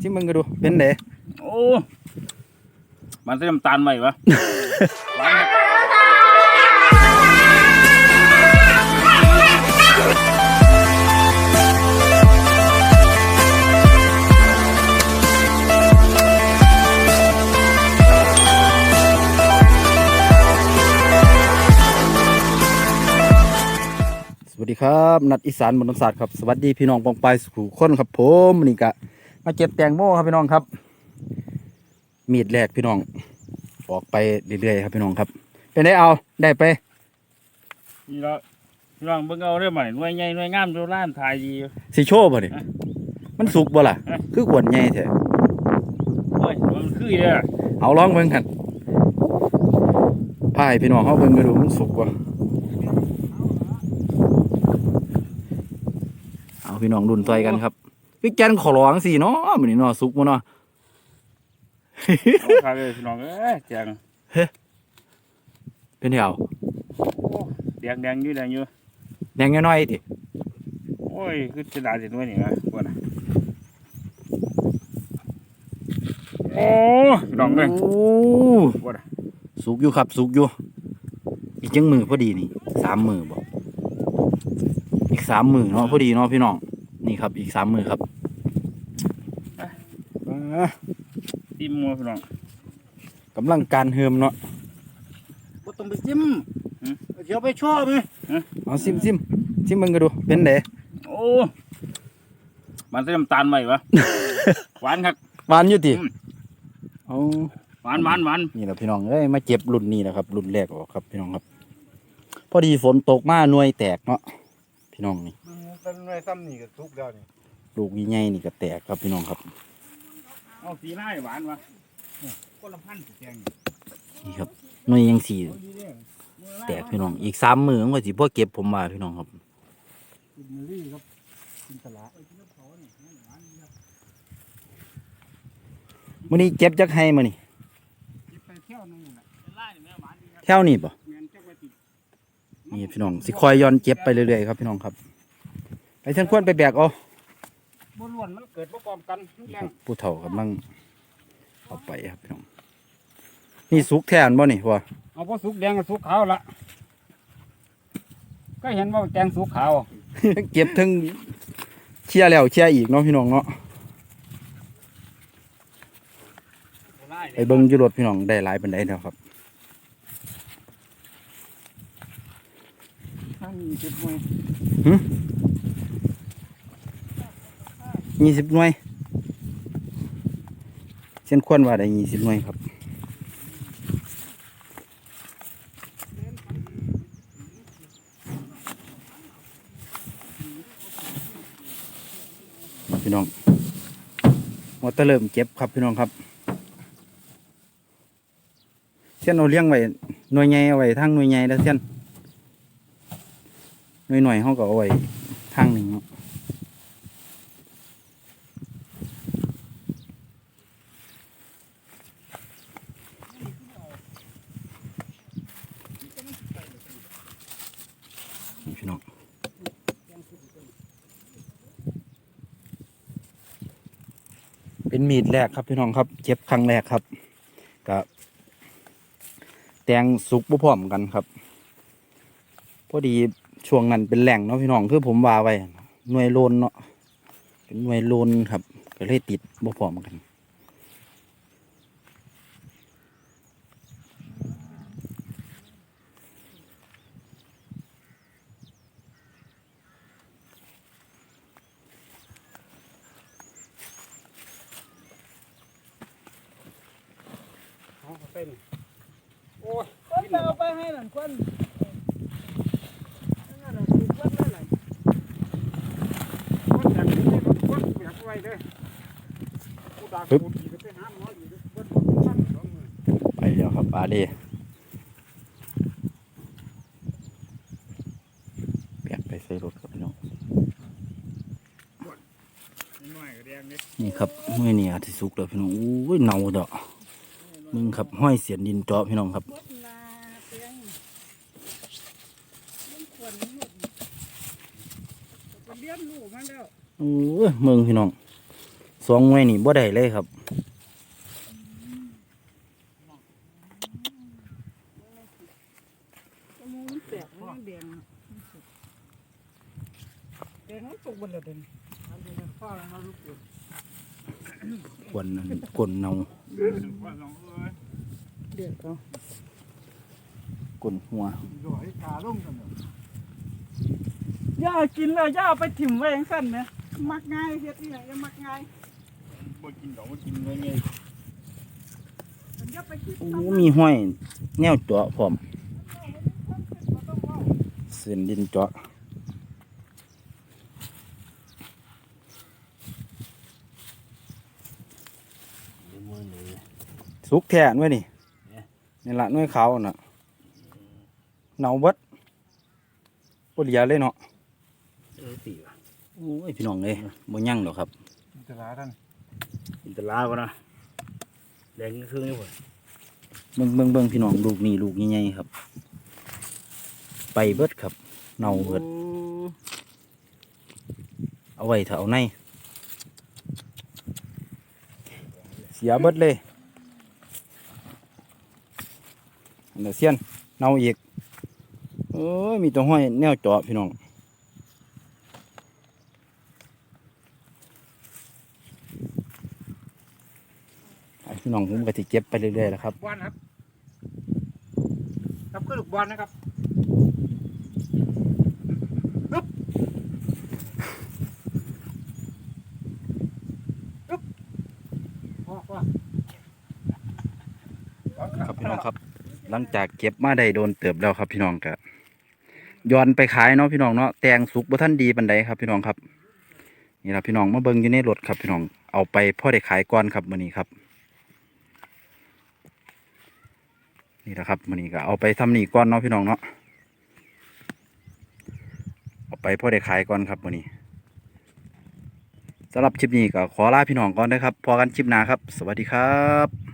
ชิมมึงก็ดูเป็นเด๋โอ้มันใส่น้ำตาลไหมวะหวานครับสวัสดีครับ นัดอีสานบนศาสตร์ครับ สวัสดีพี่น้องปองปายสู่คนครับผมนี่กะ มาเก็บแตงโมครับพี่น้องครับ มีดแรกพี่น้อง ออกไปเรื่อยๆครับพี่น้องครับ เป็นได้เอาได้ไปนี่ละพี่น้องเบิ่งเอาเรื่องใหม่หน่วยใหญ่หน่วยงามดูร้านถ่ายดีสิโชว์บ่นี่มันสุกบ่ล่ะเอ๊ะคือขวดใหญ่แท้โอ้ยมันคือเด้อเอาลองเบิ่งกันพายพี่น้องเฮาเบิ่งก็ดูมันสุกบ่เอาพี่น้องดุนต่อยกันครับ พี่แกนขอร้องสิเนาะมื้อนี้เนาะสุกบ่เนาะถ่ายเลยพี่น้องเอ้ยแจงเป็นแถวแดงแดงๆอยู่แดงอยู่แดงน้อยๆติโอ้ยคือจะด่าสิหน่วยนี่นะพวกน่ะโอ้พี่น้องเอ้ยโอ้พวกน่ะสุกอยู่ครับสุกอยู่อีกจังมือพอดีนี่สามมือบอกอีกสามมือเนาะพอดีเนาะพี่น้องนี่ครับอีกสามมือครับ อ่าติ้มมัวพี่น้องกำลังการเฮิมเนาะบ่ต้องไปจิ้มเดี๋ยวไปชอบไหมเอาซิมซิมซิมมึงก็ดูเป็นเด๋โอ้มันใส่น้ำตาลไหมวะหวานครับหวานอยู่ติอืมเอาหวานหวานหวานนี่แหละพี่น้องเอ้ยมาเก็บรุ่นนี้นะครับ รุ่นแรกออกครับ พี่น้องครับ พอดีฝนตกมาหน่วยแตกเนาะพี่น้องนี่เป็นหน่วยซ้ำนี่ก็ทุกแล้วนี่ลูกใหญ่ๆนี่ก็แตกครับพี่น้องครับ เอาสีหน้าให้หวานวะคนละพันธุ์แจงนี่ครับหน่วยยังสี่แตกพี่น้อง อีกสามมือมันก็สิพ่อเก็บผมมาพี่น้องครับกินมะลิครับกินตลาดมื้อนี้เก็บจักให้มื้อนี้เก็บไปเที่ยวหนึงน่ะไล่แม่หวานดีครับแถวนี้บ่แม่นจักว่าตินี่พี่น้องสิคอยย้อนเก็บไปเรื่อยๆครับพี่น้องครับ ไปเชิญควรไปแบกเอาบ่ ล้วนมันเกิดบ่พร้อมกันมันนี่แรคงรับผู้เฒ่ากำลังเอาไปครับพี่น้องนี่สุกแทนบ่นี่พ่อเอาบ่สุกแดงกับสุกขาวละก็เห็นว่าแตงสุกขาวเก็บทั้งเชียร์แล้วเชียร์อีกเนาะพี่น้องเนาะไปเบิ่งอยู่รถพี่น้องได้หลายปานใดแล้วครับท่านมีจุดหน่วย ยี่สิบหน่วยเช่นควรว่าได้ยี่สิบหน่วยครับพี่น้องมอเตอร์เริ่มเจ็บครับพี่น้องครับเช่นเอาเลี้ยงไว้หน่วยใหญ่เอาไว้ทางหน่วยใหญ่แล้วเช่นหน่วยหน่อยเขาก็เอาไว้ทางหนึ่งเนาะ น้องเป็นมีดแรกครับพี่น้องครับเจ็บครั้งแรกครับกับแตงสุกบ่พร้อมกันครับ พอดีช่วงนั้นเป็นแหล่งเนาะพี่น้องคือผมว่าไว้หน่วยโลนเนาะเป็นหน่วยโลนครับก็เลยติดบ่พร้อมกัน เอาไปนี่โอ้ยคนเอาไปให้หลังคนนั่นน่ะคือคนนั่นน่ะคนจากนี้รถคนเปียกไว้เด้อผู้ดากูดีก็ไปหาหมออยู่เด้อเบิดบ่ทันสองมื้อไปแล้วครับอาเดเปียกไปใส่รถครับพี่น้องหน่อยก็แดงเลยนี่ครับห้อยนี่อาจจะสุกแล้วพี่น้องอู้ยเน่าดอก มึงครับ ห้อยเสียนดินเจาะพี่น้องครับวัดนาเตียงมันควรหมดไปเลี้ยงลูกมันแล้วโอ้ยเมืองพี่น้องสองหน่วยนี่บ่ได้เลยครับจมูกมันแตกมันแดงอะแดงมันสุกหมดแล้วเด่นอันนี้ฟ้ามาลูกเกิดกวนนั่นกวนเนาว่าลอง เอ้ยเดือดเอากวนหัวดอยกาลงกันเนาะย่ากินแล้วย่าเอาไปถิ่มไว้อย่างสั้นนะมักง่ายเฮ็ดนี่แหละอย่ามักง่ายบ่กินดอกบ่กินหน่วยใหญ่มันอย่าไปคิดโอ้ มีห้อย แนวเจาะพร้อมเส้นดินเจาะ สุกแท้นไว้นี่นี่ละหน้อยขาวน่ะเนาเบิดบ่เหลียเลยเนาะเออสิว่ะโอ้ยพี่น้องเอ้ยบ่ยั่งดอกครับอินตลาท่านกินแตลาวนะแดงครึ่งนี่พุ่นเบิ่งเบิ่งเบิ่งพี่น้องลูกนี่ลูกใหญ่ๆครับ ไปเบิดครับ เน่าเบิดเอาไว้ถ้าเอาในเสียเบิดเลยอัน เดอเซียนเน่าอีกเอ้ยมีตัวห้อยแนวเจาะพี่น้องพี่น้องผมก็สิเก็บไปเรื่อยๆแล้วครับบอลครับ ครับคือลูกบอลนะครับปึ๊บพอพอ ครับพี่น้องครับ หลังจากเก็บมาได้โดนเติบแล้วครับพี่น้องก็ย้อนไปขายเนาะพี่น้องเนาะแตงสุกบ่ท่านดีปันใดครับ พี่น้องครับ นี่ละพี่น้องมาเบิ่งอยู่ในรถครับ พี่น้องเอาไปพ่อได้ขายก่อนครับมื้อนี้ครับ นี่แหละครับมื้อนี้ก็เอาไปทำนี่ก่อนเนาะพี่น้องเนาะเอาไปพ่อได้ขายก่อนครับมื้อนี้สำหรับคลิปนี้ก็ขอลาพี่น้องก่อนนะครับพอกันคลิปหน้าครับ สวัสดีครับ